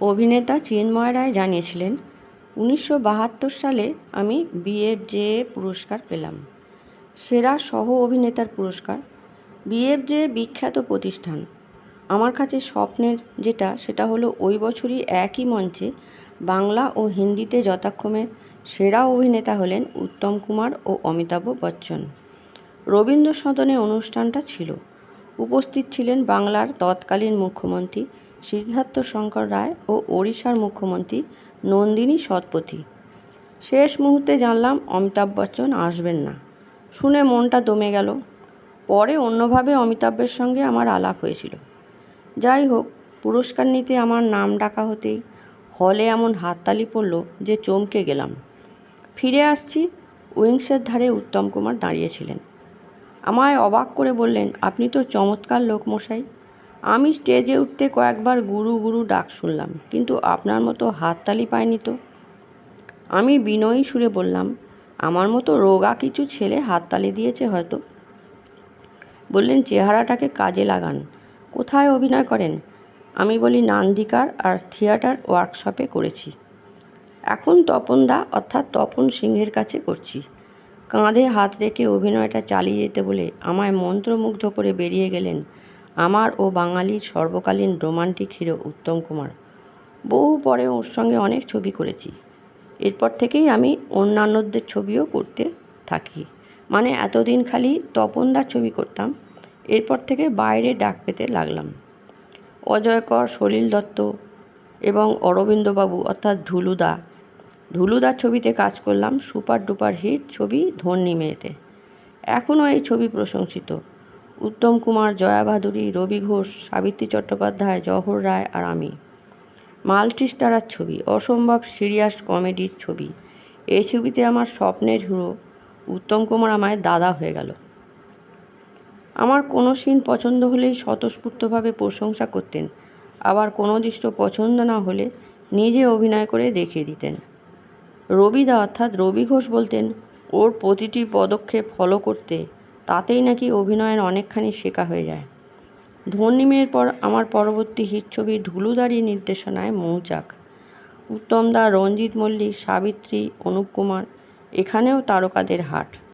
অভিনেতা চিন্ময় রায় জানিয়েছিলেন, উনিশশো বাহাত্তর সালে আমি বিএফজেএ পুরস্কার পেলাম। সেরা সহ অভিনেতার পুরস্কার বিএফজেএ বিখ্যাত প্রতিষ্ঠান। আমার কাছে স্বপ্নের যেটা, সেটা হলো ওই বছরই একই মঞ্চে বাংলা ও হিন্দিতে যথাক্রমে সেরা অভিনেতা হলেন উত্তম কুমার ও অমিতাভ বচ্চন। রবীন্দ্র সদনে অনুষ্ঠানটা ছিল। উপস্থিত ছিলেন বাংলার তৎকালীন মুখ্যমন্ত্রী সিদ্ধার্থ শঙ্কর রায় ও ওড়িশার মুখ্যমন্ত্রী নন্দিনী শতপথী। শেষ মুহূর্তে জানলাম অমিতাভ বচ্চন আসবেন না। শুনে মনটা দমে গেল। পরে অন্যভাবে অমিতাভের সঙ্গে আমার আলাপ হয়েছিল। যাই হোক, পুরস্কার নিতে আমার নাম ডাকা হতেই হলে এমন হাততালি পড়ল যে চমকে গেলাম। ফিরে আসছি, উইংসের ধারে উত্তম কুমার দাঁড়িয়েছিলেন আমায় অবাক করে বললেন, আপনি তো চমৎকার লোক মশাই আমি স্টেজে উঠতে কয়েকবার গুরু গুরু ডাক শুনলাম, কিন্তু আপনার মতো হাততালি পায়নি তো। আমি বিনয়ী সুরে বললাম, আমার মতো রোগা কিছু ছেলে হাততালি দিয়েছে হয়তো? বললেন, চেহারাটাকে কাজে লাগান। কোথায় অভিনয় করেন? আমি বলি, নান্দিকার আর থিয়েটার ওয়ার্কশপে করেছি। এখন তপনদা অর্থাৎ তপন সিংহের কাছে করছি। কাঁধে হাত রেখে অভিনয়টা চালিয়ে যেতে বলে আমায় মন্ত্রমুগ্ধ করে বেরিয়ে গেলেন আমার ও বাঙালির সর্বকালীন রোমান্টিক হিরো উত্তম কুমার। বহু পরে ওর সঙ্গে অনেক ছবি করেছি। এরপর থেকেই আমি অন্যান্যদের ছবিও করতে থাকি। মানে এতদিন খালি তপনদার ছবি করতাম, এরপর থেকে বাইরে ডাক পেতে লাগলাম। অজয় কর সলিল দত্ত এবং অরবিন্দবাবু অর্থাৎ ঢুলুদা ঢুলুদার ছবিতে কাজ করলাম সুপার ডুপার হিট ছবি ধন্যী মেয়েতে। এখনও এই ছবি প্রশংসিত। উত্তম কুমার, জয়া ভাদুরী রবি ঘোষ, সাবিত্রী চট্টোপাধ্যায় জহর রায় আর আমি। মাল্টি স্টারার ছবি, অসম্ভব সিরিয়াস কমেডির ছবি। এই ছবিতে আমার স্বপ্নের হিরো উত্তম কুমার আমায় দাদা হয়ে গেল। আমার কোনো সিন পছন্দ হলেই স্বতঃস্ফূর্তভাবে প্রশংসা করতেন। আবার কোনো দৃশ্য পছন্দ না হলে নিজে অভিনয় করে দেখিয়ে দিতেন। রবিদা অর্থাৎ রবি ঘোষ বলতেন, ওর প্রতিটি পদক্ষেপ ফলো করতে তাতেই নাকি অভিনয়ের অনেকখানি শেখা হয়ে যায়। ধর্নিমের পর আমার পরবর্তী হিট ছবি ঢুলুদারি নির্দেশনায় মৌচাক। উত্তম দা, রঞ্জিত মল্লিক, সাবিত্রী, অনুপ কুমার, এখানেও তারকাদের হাট।